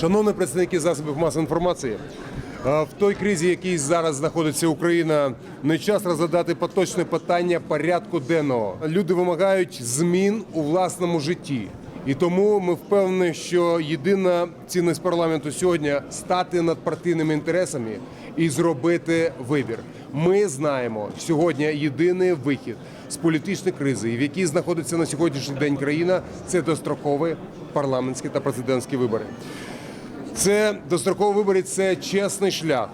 Шановні представники засобів масової інформації, е, в той кризі, в якій зараз знаходиться Україна, не час розглядати поточне питання порядку денного. Люди вимагають змін у власному житті. І тому ми впевнені, що єдина цінність парламенту сьогодні стати над партійними інтересами і зробити вибір. Ми знаємо сьогодні єдиний вихід з політичної кризи, в якій знаходиться на сьогоднішній день країна, це дострокові парламентські та президентські вибори. Це дострокові вибори, це чесний шлях.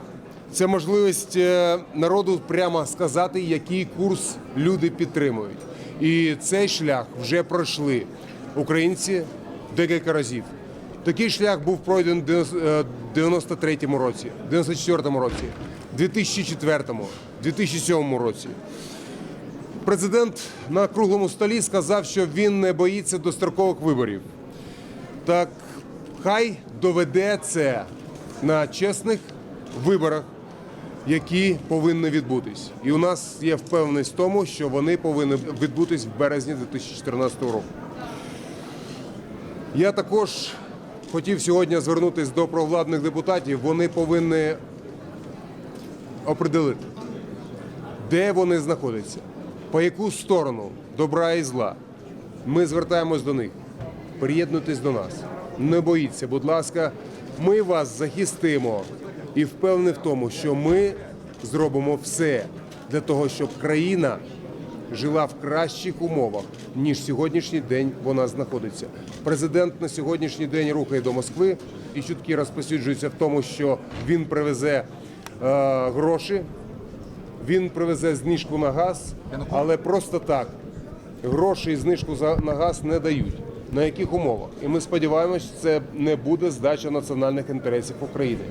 Це можливість е, народу прямо сказати, який курс люди підтримують. І цей шлях вже пройшли українці декілька разів. Такий шлях був пройдений в 93-му році, 94-му році, 2004-му, 2007 році. Президент на круглому столі сказав, що він не боїться дострокових виборів. Так хай доведе це на чесних виборах, які повинні відбутись. І у нас є впевненість в тому, що вони повинні відбутись в березні 2014 року. Я також хотів сьогодні звернутися до провладних депутатів. Вони повинні определити, де вони знаходяться, по яку сторону добра і зла. Ми звертаємось до них. Приєднуйтесь до нас. Не боїться, будь ласка, ми вас захистимо і впевнені в тому, що ми зробимо все для того, щоб країна жила в кращих умовах, ніж сьогоднішній день вона знаходиться. Президент на сьогоднішній день рухає до Москви і чутки розпосюджуються в тому, що він привезе е, гроші, він привезе знижку на газ, але просто так гроші і знижку за на газ не дають. На яких умовах? І ми сподіваємось, це не буде здача національних інтересів України.